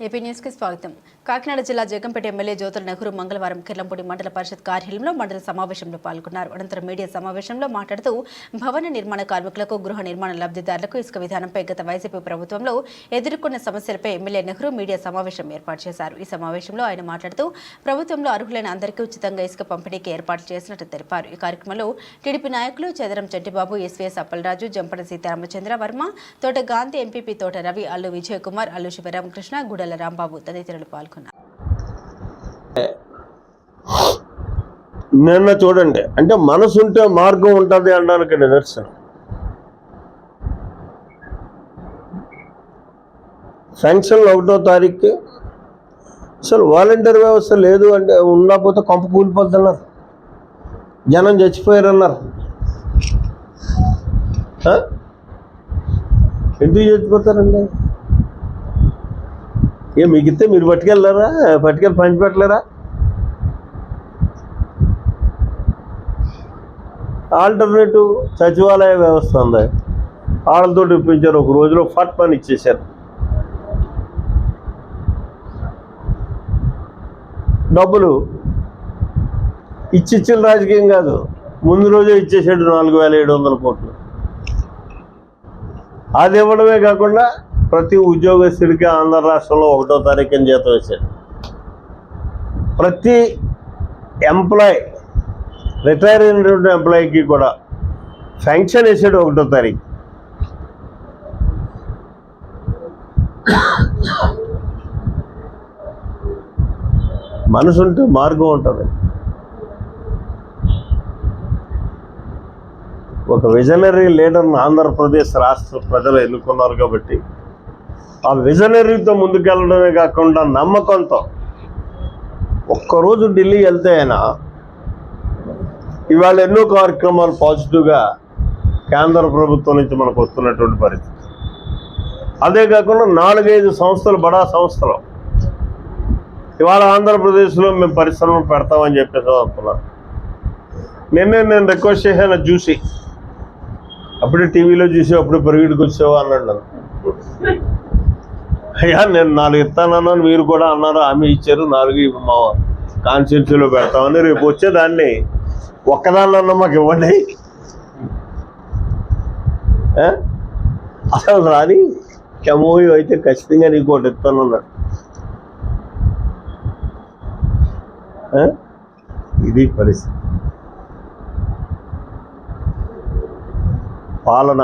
AP న్యూస్కి స్వాగతం. కాకినాడ జిల్లా జగంపేట ఎమ్మెల్యే జ్యోతుల నెహ్రూ మంగళవారం కిర్లంపూడి మండల పరిషత్ కార్యాలయంలో మండల సమావేశంలో పాల్గొన్నారు. అనంతరం మీడియా సమావేశంలో మాట్లాడుతూ భవన నిర్మాణ కార్మికులకు గృహ నిర్మాణ లబ్ధిదారులకు ఇసుక విధానంపై గత వైసీపీ ప్రభుత్వంలో ఎదుర్కొన్న సమస్యలపై ఎమ్మెల్యే నెహ్రూ మీడియా సమావేశం ఏర్పాటు చేశారు. ఈ సమావేశంలో ఆయన మాట్లాడుతూ ప్రభుత్వంలో అర్హులైన అందరికీ ఉచితంగా ఇసుక పంపిణీకి ఏర్పాటు చేసినట్టు తెలిపారు. ఈ కార్యక్రమంలో టీడీపీ నాయకులు చదరం చెట్టిబాబు ఎస్వీఎస్ అప్పలరాజు జంపడ సీతారామచంద్ర వర్మ తోట గాంధీ ఎంపీపీ తోట రవి అల్లు విజయ్ కుమార్ అల్లు శివరామకృష్ణ కోడెల రాంబాబు తదితరులు పాల్గొన్నారు. నిన్న చూడండి. అంటే మనసు ఉంటే మార్గం ఉంటుంది అనడానికి నిదర్శనం శాంక్షన్లు ఒకటో తారీఖుకి అసలు వాలంటీర్ వ్యవస్థ లేదు అంటే ఉండకపోతే కొంప కూలిపోతున్నారు జనం చచ్చిపోయారన్నారు. ఎందుకు చచ్చిపోతారండి? ఏ మిగితే మీరు పట్టుకెళ్ళారా? పట్టుకెళ్ళి పంచిపెట్టలేరా ఆల్టర్నేటివ్ సచివాలయ వ్యవస్థ ఉంది. వాళ్ళతో ఇప్పించారు. ఒక రోజులో ఫట్ పని ఇచ్చేశారు. డబ్బులు ఇచ్చిచ్చిన రాజకీయం కాదు. ముందు రోజే ఇచ్చేసాడు నాలుగు వేల ఏడు వందల కోట్లు. అది ఇవ్వడమే కాకుండా ప్రతి ఉద్యోగస్తుడికి ఆంధ్ర రాష్ట్రంలో ఒకటో తారీఖున జీతం వేశాడు ప్రతి ఎంప్లాయ్ రిటైర్ అయినటువంటి ఎంప్లాయీకి కూడా ఫంక్షన్ వేసాడు ఒకటో తారీఖు. మనసు ఉంటే మార్గం ఉంటుంది. ఒక విజనరీ లీడర్ను ఆంధ్రప్రదేశ్ రాష్ట్ర ప్రజలు ఎన్నుకున్నారు కాబట్టి ఆ విజనరీతో ముందుకెళ్ళడమే కాకుండా నమ్మకంతో ఒక్కరోజు ఢిల్లీ వెళ్తే అయినా ఇవాళ ఎన్నో కార్యక్రమాలు పాజిటివ్గా కేంద్ర ప్రభుత్వం నుంచి మనకు వస్తున్నటువంటి పరిస్థితి. అదే కాకుండా నాలుగైదు సంస్థలు బడా సంస్థలు. ఇవాళ ఆంధ్రప్రదేశ్లో మేము పరిశ్రమలు పెడతామని చెప్పేసి వస్తున్నారు నిన్నే నేను రిక్వెస్ట్ చేశాను చూసి. అప్పుడే టీవీలో చూసి అప్పుడే పెరుగుడికి వచ్చేవా అన్నాడు నన్ను. అయ్యా నేను నాలుగు ఇస్తానన్నాను మీరు కూడా అన్నారు హామీ ఇచ్చారు నాలుగు మా కాన్స్టిట్యూన్సీలో పెడతామని. రేపు వచ్చేదాన్ని ఒక్కదాన్నన్నా మాకు ఇవ్వండి. అసలు రాని? కెమోయి అయితే ఖచ్చితంగా నీకు ఒకటి ఇస్తానన్నాడు ఇది పరిస్థితి. పాలన.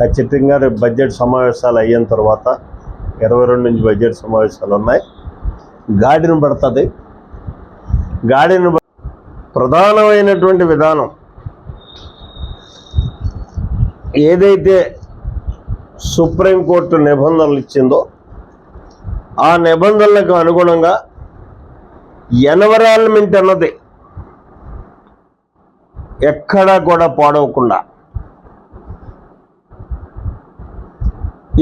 ఖచ్చితంగా రేపు బడ్జెట్ సమావేశాలు అయిన తర్వాత ఇరవై రెండు నుంచి బడ్జెట్ సమావేశాలు ఉన్నాయి. గాడిని పడుతుంది. గాడిని ప్రధానమైనటువంటి విధానం ఏదైతే సుప్రీంకోర్టు నిబంధనలు ఇచ్చిందో ఆ నిబంధనలకు అనుగుణంగా ఎన్వరాన్మెంట్ అన్నది ఎక్కడా కూడా పాడవకుండా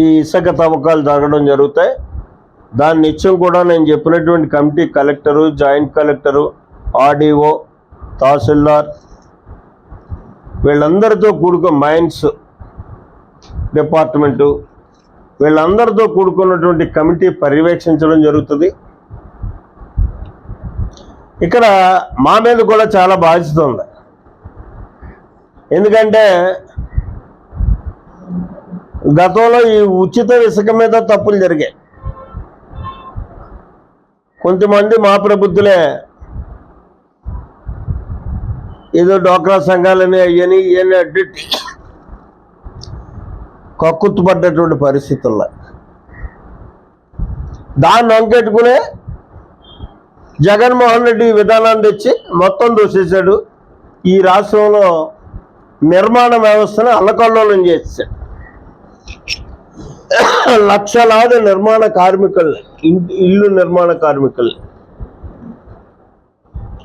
ఈ ఇసుక తవ్వకాలు జరగడం జరుగుతాయి. దాని నిత్యం కూడా నేను చెప్పినటువంటి committee collector joint collector RDO తహసీల్దార్ వీళ్ళందరితో కూడుకు మైన్స్ డిపార్ట్మెంటు వీళ్ళందరితో కూడుకున్నటువంటి కమిటీ పర్యవేక్షించడం జరుగుతుంది. ఇక్కడ మా మీద కూడా చాలా బాధ్యత ఉంది. ఎందుకంటే గతంలో ఈ ఉచిత ఇసుక మీద తప్పులు జరిగాయి. కొంతమంది మా ప్రబుద్ధులే ఏదో డోక్రా సంఘాలని అయ్యని ఇవన్నీ అడ్డు కక్కుతుపడ్డటువంటి పరిస్థితుల్లో. దాన్ని అంకెట్టుకునే జగన్మోహన్ రెడ్డి విధానాన్ని తెచ్చి మొత్తం దూసేశాడు. ఈ రాష్ట్రంలో నిర్మాణ వ్యవస్థను అల్లకల్లోలం చేశాడు. లక్షలాది నిర్మాణ కార్మికుల్ని ఇల్లు నిర్మాణ కార్మికులు.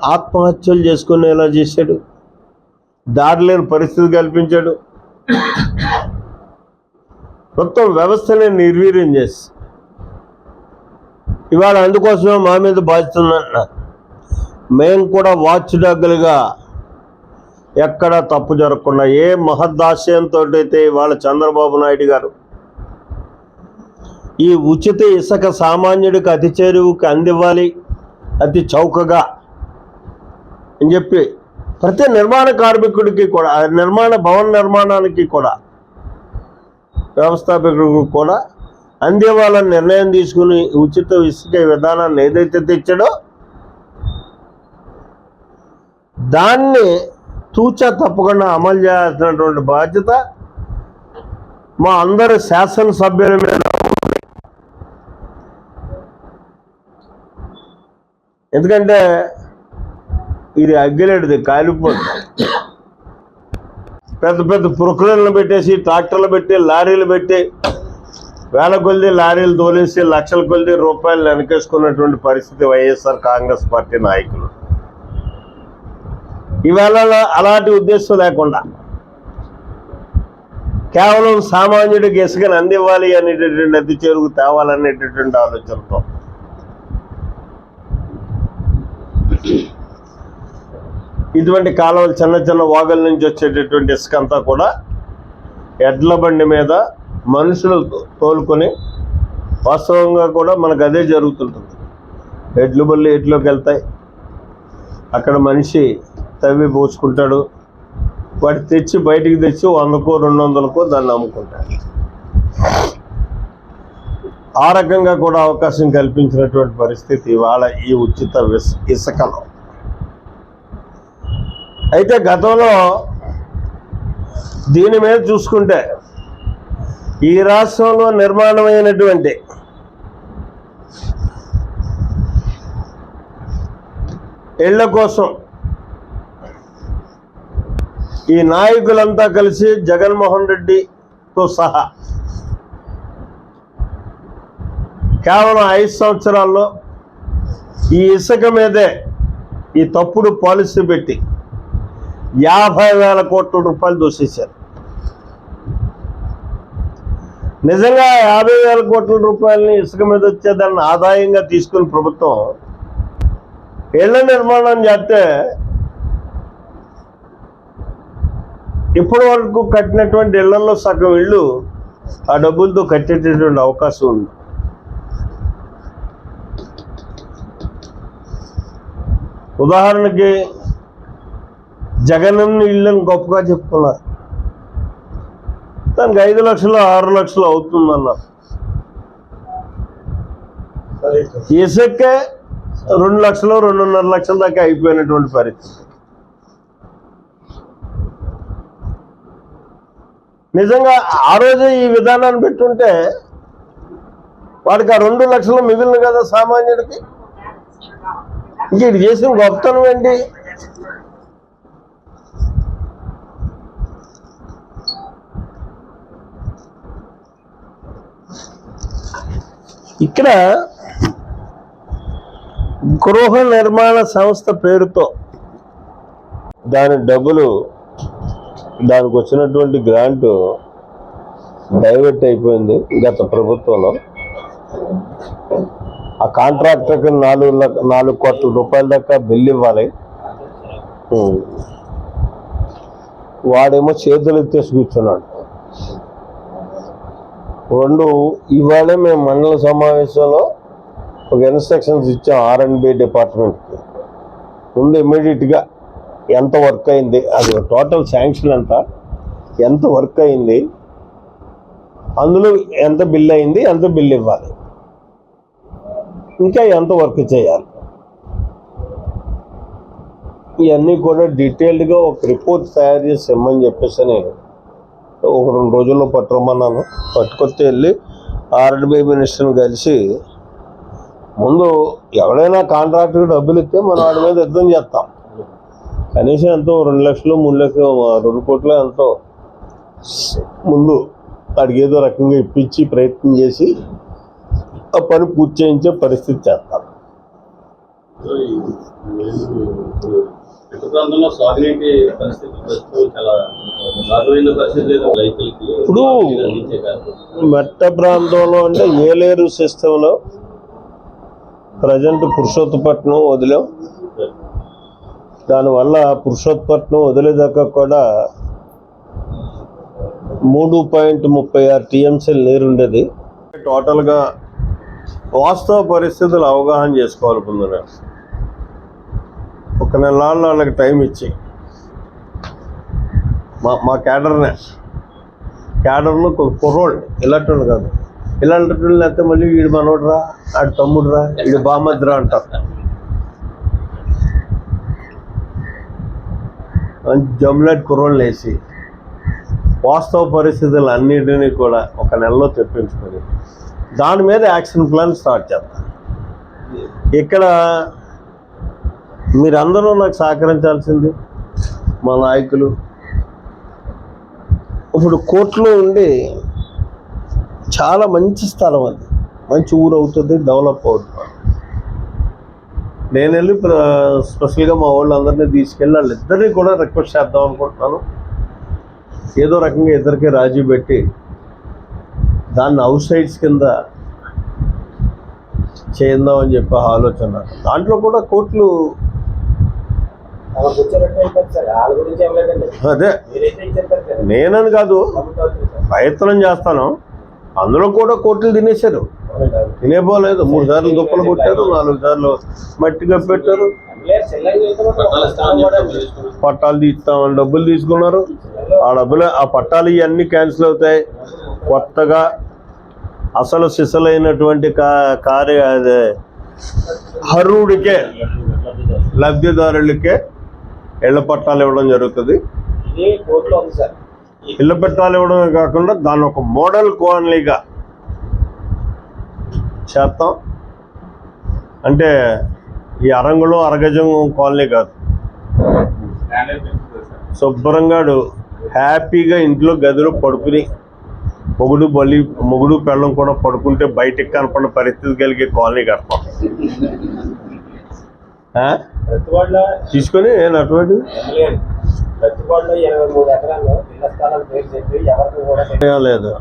ఆత్మహత్యలు చేసుకునేలా చేశాడు. దారి లేని పరిస్థితి కల్పించాడు. మొత్తం వ్యవస్థని నిర్వీర్యం చేసి. ఇవాళ అందుకోసమే మా మీద బాధ్యత మేము కూడా వాచ్ డాగ్లుగా ఎక్కడ తప్పు జరగకుండా ఏ మహదాశయంతో అయితే ఇవాళ చంద్రబాబు నాయుడు గారు ఈ ఉచిత ఇసుక సామాన్యుడికి అతి చేరువుకి అందివ్వాలి అతి చౌకగా అని చెప్పి ప్రతి నిర్మాణ కార్మికుడికి కూడా నిర్మాణ భవన నిర్మాణానికి కూడా వ్యవస్థాపకుడికి కూడా అందివ్వాలని నిర్ణయం తీసుకుని ఉచిత ఇసుక విధానాన్ని ఏదైతే తెచ్చాడో దాన్ని తూచా తప్పకుండా అమలు చేయాల్సినటువంటి బాధ్యత మా అందరి శాసనసభ్యుల మీద ఎందుకంటే ఇది అగ్గిలేడిది కాలిపోతుంది పెద్ద పెద్ద పురుకులను పెట్టేసి ట్రాక్టర్లు పెట్టి లారీలు పెట్టి వేల కొలిది లారీలు తోలేసి లక్షల కొలిది రూపాయలు వెనకేసుకున్నటువంటి పరిస్థితి వైఎస్ఆర్ కాంగ్రెస్ పార్టీ నాయకులు. ఇవాళ అలాంటి ఉద్దేశం లేకుండా కేవలం సామాన్యుడికి ఇసుకని అందివ్వాలి అనేటటువంటి అతి చేరుకు తేవాలనేటటువంటి ఆలోచనతో. ఇటువంటి కాలువలు చిన్న చిన్న వాగుల నుంచి వచ్చేటటువంటి ఇసుక అంతా కూడా ఎడ్ల బండి మీద మనుషులు తోలుకొని వాస్తవంగా కూడా మనకు అదే జరుగుతుంటుంది. ఎడ్లు బళ్ళు ఎట్లోకి వెళ్తాయి? అక్కడ మనిషి తవ్వి పోసుకుంటాడు. వాటి తెచ్చి బయటికి తెచ్చి వందకో రెండు వందలకో దాన్ని అమ్ముకుంటాడు. ఆ రకంగా కూడా అవకాశం కల్పించినటువంటి పరిస్థితి ఇవాళ ఈ ఉచిత విస్- ఇసుకలో. అయితే గతంలో దీని మీద చూసుకుంటే ఈ రాష్ట్రంలో నిర్మాణమైనటువంటి ఇళ్ళ కోసం ఈ నాయకులంతా కలిసి జగన్మోహన్ రెడ్డితో సహా కేవలం ఐదు సంవత్సరాల్లో ఈ ఇసుక మీదే ఈ తప్పుడు పాలసీ పెట్టి యాభై వేల కోట్ల రూపాయలు దూషించారు నిజంగా యాభై వేల కోట్ల రూపాయలని ఇసుక మీద వచ్చేదాన్ని ఆదాయంగా తీసుకుని ప్రభుత్వం ఇళ్ళ నిర్మాణం చేస్తే ఇప్పటి వరకు కట్టినటువంటి ఇళ్ళలో సగం ఇళ్ళు ఆ డబ్బులతో కట్టేటటువంటి అవకాశం ఉంది. ఉదాహరణకి జగనన్న ఇళ్ళని గొప్పగా చెప్పుకున్నారు. దానికి ఐదు లక్షలు ఆరు లక్షలు అవుతుందన్నారు. ఇసుకే రెండు లక్షలు రెండున్నర లక్షల దాకా అయిపోయినటువంటి పరిస్థితి. నిజంగా ఆ రోజే ఈ విధానాన్ని పెట్టుంటే వాడికి ఆ రెండు లక్షలు మిగిలిన కదా సామాన్యుడికి? ఇంక ఇది చేసిన గొప్పతనం ఏంటి? ఇక్కడ గృహ నిర్మాణ సంస్థ పేరుతో దాని డబ్బులు దానికి వచ్చినటువంటి గ్రాంట్ డైవర్ట్ అయిపోయింది గత ప్రభుత్వంలో. ఆ కాంట్రాక్టర్కి నాలుగు లక్ష నాలుగు కోట్ల రూపాయల దాకా బిల్ ఇవ్వాలి. వాడేమో చేతులు ఎత్తేసి కూర్చున్నాడు. రెండు ఇవాళ మేము మండల సమావేశంలో ఒక ఇన్స్ట్రక్షన్స్ ఇచ్చాం ఆర్ అండ్ బి డిపార్ట్మెంట్కి. ముందు ఇమ్మీడియట్గా ఎంత వర్క్ అయింది? అది టోటల్ శాంక్షన్ ఎంత ఎంత వర్క్ అయింది? అందులో ఎంత బిల్ అయింది? ఎంత బిల్ ఇవ్వాలి? ఇంకా ఎంత వర్క్ చేయాలి? ఇవన్నీ కూడా డీటెయిల్డ్గా ఒక రిపోర్ట్ తయారు చేసి ఇమ్మని చెప్పేసి నేను ఒక రెండు రోజుల్లో పట్టుకోమన్నాను. పట్టుకొస్తే వెళ్ళి ఆర్డీబీ మినిస్టర్ని కలిసి ముందు ఎవడైనా కాంట్రాక్టర్కి డబ్బులు ఇస్తే మనం వాడి మీద యుద్ధం చేస్తాం. కనీసం ఎంతో రెండు లక్షలు మూడు లక్షలు రెండు కోట్లు ఎంతో. ముందు ఏదో రకంగా ఇప్పించి ప్రయత్నం చేసి ఆ పని పూర్తి చేయించే పరిస్థితి చేస్తాం. ఇటు ప్రాంతంలో సాగునీటి పరిస్థితి ప్రస్తుతం చాలా దారుణమైన పరిస్థితి లేదు రైతులకి. ఇప్పుడు. మెట్ట ప్రాంతంలో అంటే ఏలేరు సిస్టంలో ప్రజెంట్ పురుషోత్తపట్నం వదిలాం. దానివల్ల పురుషోత్పట్నం వదిలేదాకా కూడా మూడు పాయింట్ ముప్పై ఆరు టీఎంసీ నీరు ఉండేది. టోటల్గా వాస్తవ పరిస్థితులు అవగాహన చేసుకోవాలి ముందుగా. ఒక నాళ్ళు వాళ్ళకి టైం ఇచ్చి. మా మా క్యాడర్నే. క్యాడర్లో కుర్రోళ్ళు ఇలాంటి వాళ్ళు కాదు. ఇలాంటి వాళ్ళు అయితే మళ్ళీ వీడు మనోడురా ఆడు తమ్ముడురా వీడు బామద్రా అంటారు. జమ్లెట్ కుర్రోళ్ళు వేసి వాస్తవ పరిస్థితులు అన్నిటినీ కూడా ఒక నెలలో తెప్పించుకొని దాని మీద యాక్షన్ ప్లాన్ స్టార్ట్ చేద్దాం. ఇక్కడ మీరందరూ నాకు సహకరించాల్సింది మా నాయకులు. ఇప్పుడు కోర్టులో ఉండి చాలా మంచి స్థలం అది. మంచి ఊరు అవుతుంది డెవలప్ అవుతుంది. నేను వెళ్ళి స్పెషల్గా మా వాళ్ళందరినీ తీసుకెళ్ళి వాళ్ళిద్దరినీ కూడా రిక్వెస్ట్ చేద్దాం అనుకుంటున్నాను. ఏదో రకంగా ఇద్దరికి రాజీ పెట్టి దాన్ని అవుట్ సైడ్స్ కింద చేద్దాం అని చెప్పి ఆలోచన. దాంట్లో కూడా కోర్టులు అదే. నేనని కాదు. ప్రయత్నం చేస్తాను. అందులో కూడా కోర్టులు తినేశారు. తినేపోలేదు మూడు సార్లు దుప్పలు కొట్టారు నాలుగు సార్లు మట్టిగా పెట్టారు పట్టాలు తీస్తామని డబ్బులు తీసుకున్నారు. ఆ డబ్బులు ఆ పట్టాలు ఇవన్నీ క్యాన్సిల్ అవుతాయి. కొత్తగా అసలు సిసలైనటువంటి కా కార్య అదే హరుడికే లబ్ధిదారులకే ఇళ్ళ పట్టాలు ఇవ్వడం జరుగుతుంది. ఇళ్ళ పట్టాలు ఇవ్వడమే కాకుండా దాన్ని ఒక మోడల్ కాలనీగా చేస్తాం. అంటే ఈ అరంగుళం అరగజం కాలనీ కాదు. శుభ్రంగాడు హ్యాపీగా ఇంట్లో గదిలో పడుకుని మొగుడు బలి మొగుడు పెళ్ళం కూడా పడుకుంటే బయటికి కనపడిన పరిస్థితి కలిగే కాలనీ కడతాం. తీసుకొని నేను అటువంటి. లేదు.